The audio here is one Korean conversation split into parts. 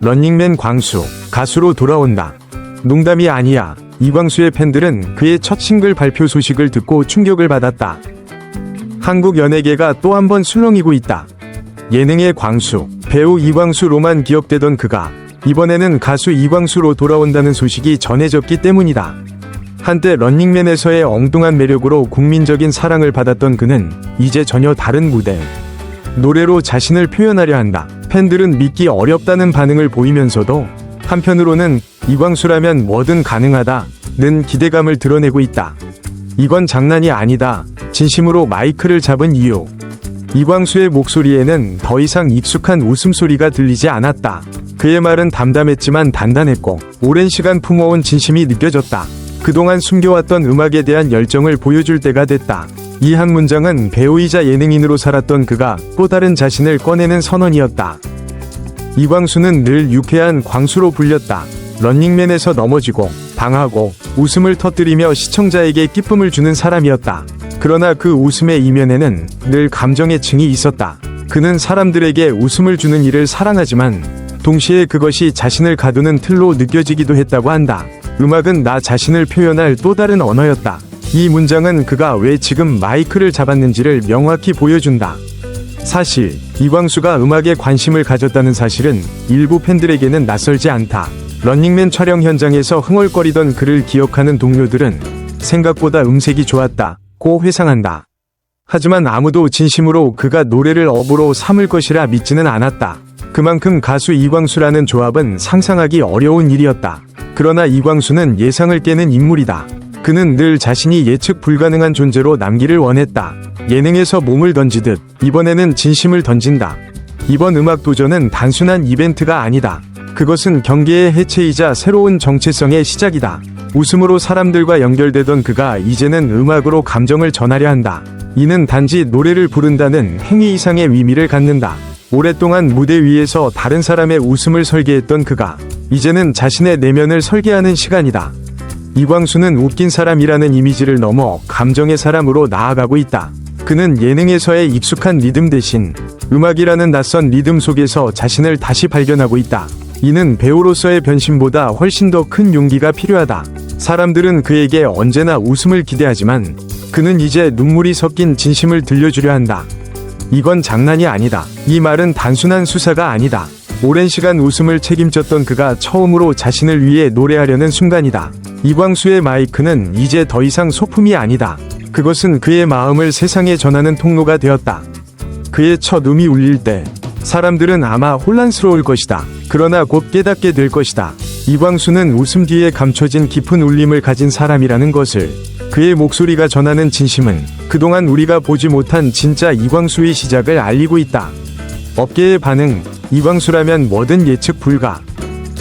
런닝맨 광수, 가수로 돌아온다. 농담이 아니야. 이광수의 팬들은 그의 첫 싱글 발표 소식을 듣고 충격을 받았다. 한국 연예계가 또 한 번 술렁이고 있다. 예능의 광수, 배우 이광수로만 기억되던 그가 이번에는 가수 이광수로 돌아온다는 소식이 전해졌기 때문이다. 한때 런닝맨에서의 엉뚱한 매력으로 국민적인 사랑을 받았던 그는 이제 전혀 다른 무대. 노래로 자신을 표현하려 한다. 팬들은 믿기 어렵다는 반응을 보이면서도 한편으로는 이광수라면 뭐든 가능하다는 기대감을 드러내고 있다. 이건 장난이 아니다. 진심으로 마이크를 잡은 이유. 이광수의 목소리에는 더 이상 익숙한 웃음소리가 들리지 않았다. 그의 말은 담담했지만 단단했고 오랜 시간 품어온 진심이 느껴졌다. 그동안 숨겨왔던 음악에 대한 열정을 보여줄 때가 됐다. 이 한 문장은 배우이자 예능인으로 살았던 그가 또 다른 자신을 꺼내는 선언이었다. 이광수는 늘 유쾌한 광수로 불렸다. 런닝맨에서 넘어지고 당하고 웃음을 터뜨리며 시청자에게 기쁨을 주는 사람이었다. 그러나 그 웃음의 이면에는 늘 감정의 층이 있었다. 그는 사람들에게 웃음을 주는 일을 사랑하지만 동시에 그것이 자신을 가두는 틀로 느껴지기도 했다고 한다. 음악은 나 자신을 표현할 또 다른 언어였다. 이 문장은 그가 왜 지금 마이크를 잡았는지를 명확히 보여준다. 사실 이광수가 음악에 관심을 가졌다는 사실은 일부 팬들에게는 낯설지 않다. 런닝맨 촬영 현장에서 흥얼거리던 그를 기억하는 동료들은 생각보다 음색이 좋았다. 고 회상한다. 하지만 아무도 진심으로 그가 노래를 업으로 삼을 것이라 믿지는 않았다. 그만큼 가수 이광수라는 조합은 상상하기 어려운 일이었다. 그러나 이광수는 예상을 깨는 인물이다. 그는 늘 자신이 예측 불가능한 존재로 남기를 원했다. 예능에서 몸을 던지듯 이번에는 진심을 던진다. 이번 음악 도전은 단순한 이벤트가 아니다. 그것은 경계의 해체이자 새로운 정체성의 시작이다. 웃음으로 사람들과 연결되던 그가 이제는 음악으로 감정을 전하려 한다. 이는 단지 노래를 부른다는 행위 이상의 의미를 갖는다. 오랫동안 무대 위에서 다른 사람의 웃음을 설계했던 그가 이제는 자신의 내면을 설계하는 시간이다. 이광수는 웃긴 사람이라는 이미지를 넘어 감정의 사람으로 나아가고 있다. 그는 예능에서의 익숙한 리듬 대신 음악이라는 낯선 리듬 속에서 자신을 다시 발견하고 있다. 이는 배우로서의 변신보다 훨씬 더 큰 용기가 필요하다. 사람들은 그에게 언제나 웃음을 기대하지만 그는 이제 눈물이 섞인 진심을 들려주려 한다. 이건 장난이 아니다. 이 말은 단순한 수사가 아니다. 오랜 시간 웃음을 책임졌던 그가 처음으로 자신을 위해 노래하려는 순간이다. 이광수의 마이크는 이제 더 이상 소품이 아니다. 그것은 그의 마음을 세상에 전하는 통로가 되었다. 그의 첫 음이 울릴 때 사람들은 아마 혼란스러울 것이다. 그러나 곧 깨닫게 될 것이다. 이광수는 웃음 뒤에 감춰진 깊은 울림을 가진 사람이라는 것을 그의 목소리가 전하는 진심은 그동안 우리가 보지 못한 진짜 이광수의 시작을 알리고 있다. 업계의 반응, 이광수라면 뭐든 예측 불가.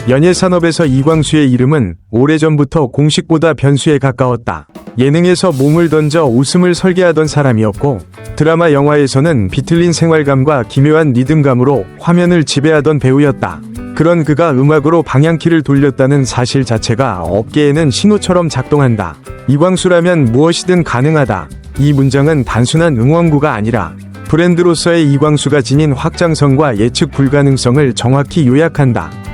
연예 산업에서 이광수의 이름은 오래전부터 공식보다 변수에 가까웠다. 예능에서 몸을 던져 웃음을 설계하던 사람이었고, 드라마 영화에서는 비틀린 생활감과 기묘한 리듬감으로 화면을 지배하던 배우였다. 그런 그가 음악으로 방향키를 돌렸다는 사실 자체가 업계에는 신호처럼 작동한다. 이광수라면 무엇이든 가능하다. 이 문장은 단순한 응원구가 아니라 브랜드로서의 이광수가 지닌 확장성과 예측 불가능성을 정확히 요약한다.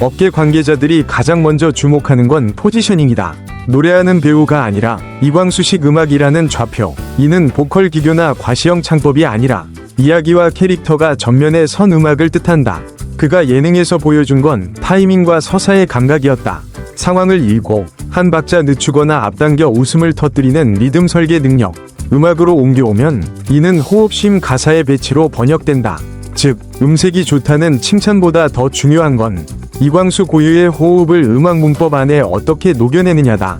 업계 관계자들이 가장 먼저 주목하는 건 포지셔닝이다. 노래하는 배우가 아니라 이광수식 음악이라는 좌표. 이는 보컬 기교나 과시형 창법이 아니라 이야기와 캐릭터가 전면에 선 음악을 뜻한다. 그가 예능에서 보여준 건 타이밍과 서사의 감각이었다. 상황을 읽고 한 박자 늦추거나 앞당겨 웃음을 터뜨리는 리듬 설계 능력. 음악으로 옮겨오면 이는 호흡심 가사의 배치로 번역된다. 즉, 음색이 좋다는 칭찬보다 더 중요한 건 이광수 고유의 호흡을 음악 문법 안에 어떻게 녹여내느냐다.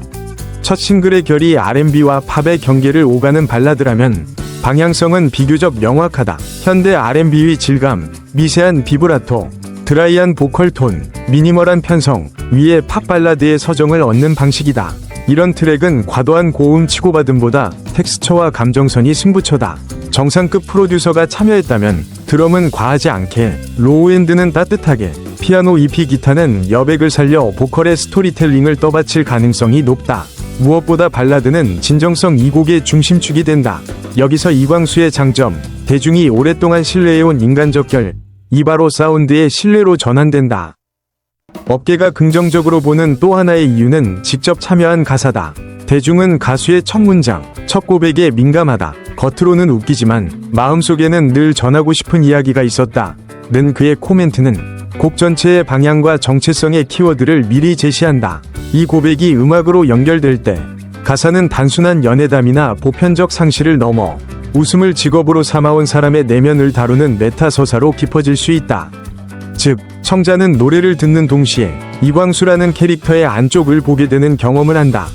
첫 싱글의 결이 R&B와 팝의 경계를 오가는 발라드라면 방향성은 비교적 명확하다. 현대 R&B의 질감, 미세한 비브라토, 드라이한 보컬 톤, 미니멀한 편성, 위에 팝 발라드의 서정을 얻는 방식이다. 이런 트랙은 과도한 고음 치고받음보다 텍스처와 감정선이 승부처다. 정상급 프로듀서가 참여했다면 드럼은 과하지 않게, 로우엔드는 따뜻하게, 피아노 EP 기타는 여백을 살려 보컬의 스토리텔링을 떠받칠 가능성이 높다. 무엇보다 발라드는 진정성 이 곡의 중심축이 된다. 여기서 이광수의 장점, 대중이 오랫동안 신뢰해온 인간적 결, 이 바로 사운드의 신뢰로 전환된다. 업계가 긍정적으로 보는 또 하나의 이유는 직접 참여한 가사다. 대중은 가수의 첫 문장, 첫 고백에 민감하다. 겉으로는 웃기지만 마음속에는 늘 전하고 싶은 이야기가 있었다. 는 그의 코멘트는 곡 전체의 방향과 정체성의 키워드를 미리 제시한다. 이 고백이 음악으로 연결될 때 가사는 단순한 연애담이나 보편적 상실을 넘어 웃음을 직업으로 삼아온 사람의 내면을 다루는 메타 서사로 깊어질 수 있다. 즉, 청자는 노래를 듣는 동시에 이광수라는 캐릭터의 안쪽을 보게 되는 경험을 한다.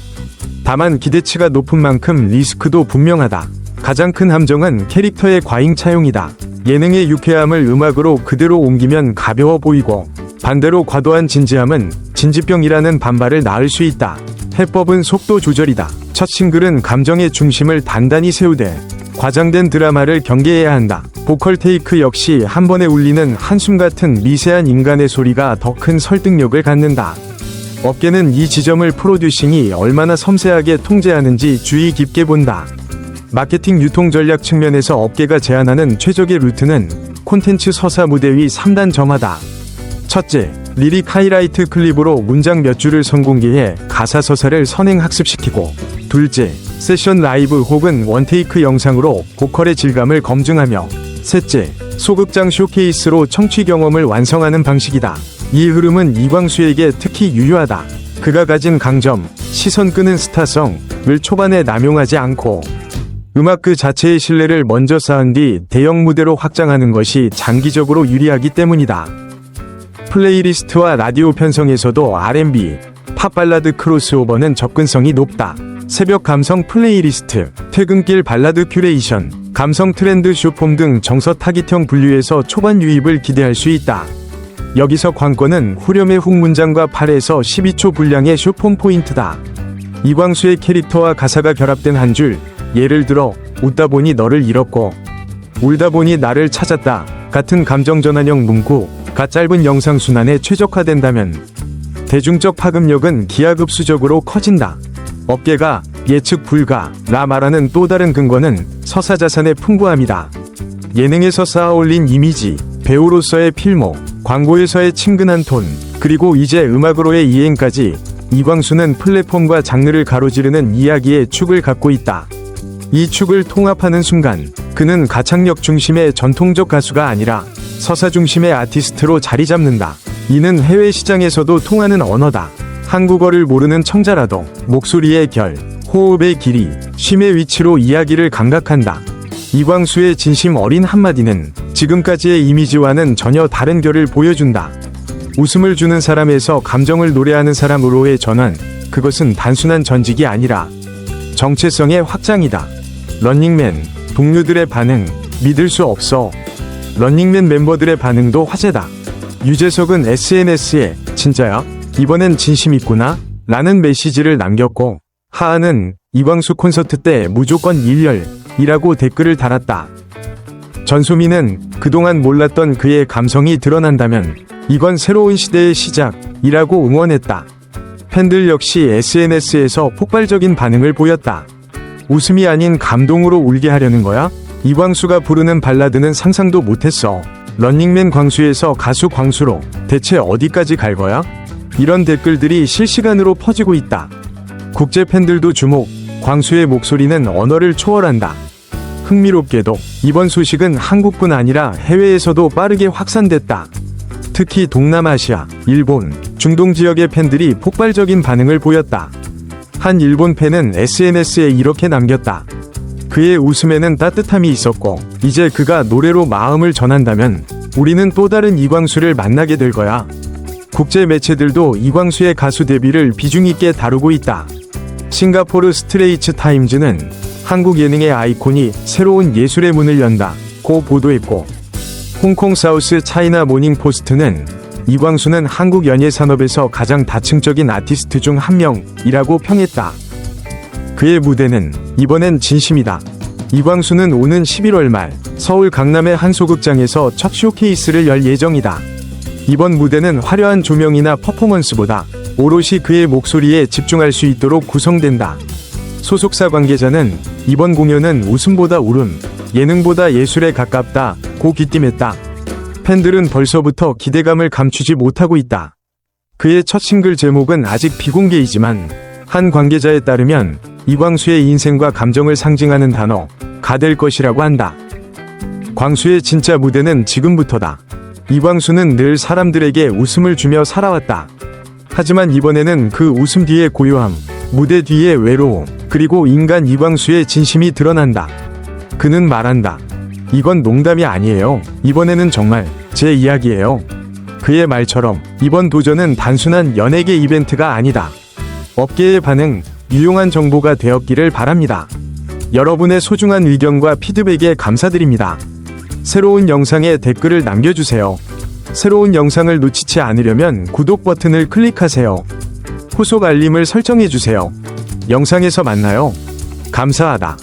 다만 기대치가 높은 만큼 리스크도 분명하다. 가장 큰 함정은 캐릭터의 과잉 차용이다. 예능의 유쾌함을 음악으로 그대로 옮기면 가벼워 보이고 반대로 과도한 진지함은 진지병이라는 반발을 낳을 수 있다. 해법은 속도 조절이다. 첫 싱글은 감정의 중심을 단단히 세우되 과장된 드라마를 경계해야 한다. 보컬 테이크 역시 한 번에 울리는 한숨 같은 미세한 인간의 소리가 더 큰 설득력을 갖는다. 업계는 이 지점을 프로듀싱이 얼마나 섬세하게 통제하는지 주의 깊게 본다. 마케팅 유통 전략 측면에서 업계가 제안하는 최적의 루트는 콘텐츠 서사 무대 위 3단 점화다. 첫째, 리릭 하이라이트 클립으로 문장 몇 줄을 선공개해 가사 서사를 선행 학습시키고 둘째, 세션 라이브 혹은 원테이크 영상으로 보컬의 질감을 검증하며 셋째, 소극장 쇼케이스로 청취 경험을 완성하는 방식이다. 이 흐름은 이광수에게 특히 유효하다. 그가 가진 강점, 시선 끄는 스타성을 초반에 남용하지 않고 음악 그 자체의 신뢰를 먼저 쌓은 뒤 대형 무대로 확장하는 것이 장기적으로 유리하기 때문이다. 플레이리스트와 라디오 편성에서도 R&B, 팝 발라드 크로스오버는 접근성이 높다. 새벽 감성 플레이리스트, 퇴근길 발라드 큐레이션, 감성 트렌드 쇼폼 등 정서 타깃형 분류에서 초반 유입을 기대할 수 있다. 여기서 관건은 후렴의 훅 문장과 8에서 12초 분량의 쇼폼 포인트다. 이광수의 캐릭터와 가사가 결합된 한 줄, 예를 들어 웃다 보니 너를 잃었고 울다 보니 나를 찾았다 같은 감정 전환형 문구 가 짧은 영상 순환에 최적화된다면 대중적 파급력은 기하급수적으로 커진다. 업계가 예측 불가 라 말하는 또 다른 근거는 서사 자산의 풍부함이다. 예능에서 쌓아 올린 이미지, 배우로서의 필모, 광고에서의 친근한 톤, 그리고 이제 음악으로의 이행까지 이광수는 플랫폼과 장르를 가로지르는 이야기의 축을 갖고 있다. 이 축을 통합하는 순간 그는 가창력 중심의 전통적 가수가 아니라 서사 중심의 아티스트로 자리 잡는다. 이는 해외 시장에서도 통하는 언어다. 한국어를 모르는 청자라도 목소리의 결, 호흡의 길이, 쉼의 위치로 이야기를 감각한다. 이광수의 진심 어린 한마디는 지금까지의 이미지와는 전혀 다른 결을 보여준다. 웃음을 주는 사람에서 감정을 노래하는 사람으로의 전환, 그것은 단순한 전직이 아니라 정체성의 확장이다. 런닝맨, 동료들의 반응, 믿을 수 없어. 런닝맨 멤버들의 반응도 화제다. 유재석은 SNS에, 진짜야? 이번엔 진심 있구나? 라는 메시지를 남겼고, 하하는 이광수 콘서트 때 무조건 일열, 이라고 댓글을 달았다. 전소민은 그동안 몰랐던 그의 감성이 드러난다면, 이건 새로운 시대의 시작이라고 응원했다. 팬들 역시 SNS에서 폭발적인 반응을 보였다. 웃음이 아닌 감동으로 울게 하려는 거야? 이광수가 부르는 발라드는 상상도 못했어. 런닝맨 광수에서 가수 광수로 대체 어디까지 갈 거야? 이런 댓글들이 실시간으로 퍼지고 있다. 국제 팬들도 주목, 광수의 목소리는 언어를 초월한다. 흥미롭게도 이번 소식은 한국뿐 아니라 해외에서도 빠르게 확산됐다. 특히 동남아시아, 일본, 중동 지역의 팬들이 폭발적인 반응을 보였다. 한 일본 팬은 SNS에 이렇게 남겼다. 그의 웃음에는 따뜻함이 있었고, 이제 그가 노래로 마음을 전한다면, 우리는 또 다른 이광수를 만나게 될 거야. 국제 매체들도 이광수의 가수 데뷔를 비중 있게 다루고 있다. 싱가포르 스트레이츠 타임즈는 한국 예능의 아이콘이 새로운 예술의 문을 연다. 고 보도했고, 홍콩 사우스 차이나 모닝 포스트는 이광수는 한국 연예 산업에서 가장 다층적인 아티스트 중 한 명이라고 평했다. 그의 무대는 이번엔 진심이다. 이광수는 오는 11월 말 서울 강남의 한 소극장에서 첫 쇼케이스를 열 예정이다. 이번 무대는 화려한 조명이나 퍼포먼스보다 오롯이 그의 목소리에 집중할 수 있도록 구성된다. 소속사 관계자는 이번 공연은 웃음보다 울음, 예능보다 예술에 가깝다 고 귀띔했다. 팬들은 벌써부터 기대감을 감추지 못하고 있다. 그의 첫 싱글 제목은 아직 비공개이지만 한 관계자에 따르면 이광수의 인생과 감정을 상징하는 단어 가될 것이라고 한다. 광수의 진짜 무대는 지금부터다. 이광수는 늘 사람들에게 웃음을 주며 살아왔다. 하지만 이번에는 그 웃음 뒤의 고요함, 무대 뒤의 외로움, 그리고 인간 이광수의 진심이 드러난다. 그는 말한다. 이건 농담이 아니에요. 이번에는 정말 제 이야기예요. 그의 말처럼 이번 도전은 단순한 연예계 이벤트가 아니다. 업계의 반응, 유용한 정보가 되었기를 바랍니다. 여러분의 소중한 의견과 피드백에 감사드립니다. 새로운 영상에 댓글을 남겨주세요. 새로운 영상을 놓치지 않으려면 구독 버튼을 클릭하세요. 후속 알림을 설정해주세요. 영상에서 만나요. 감사하다.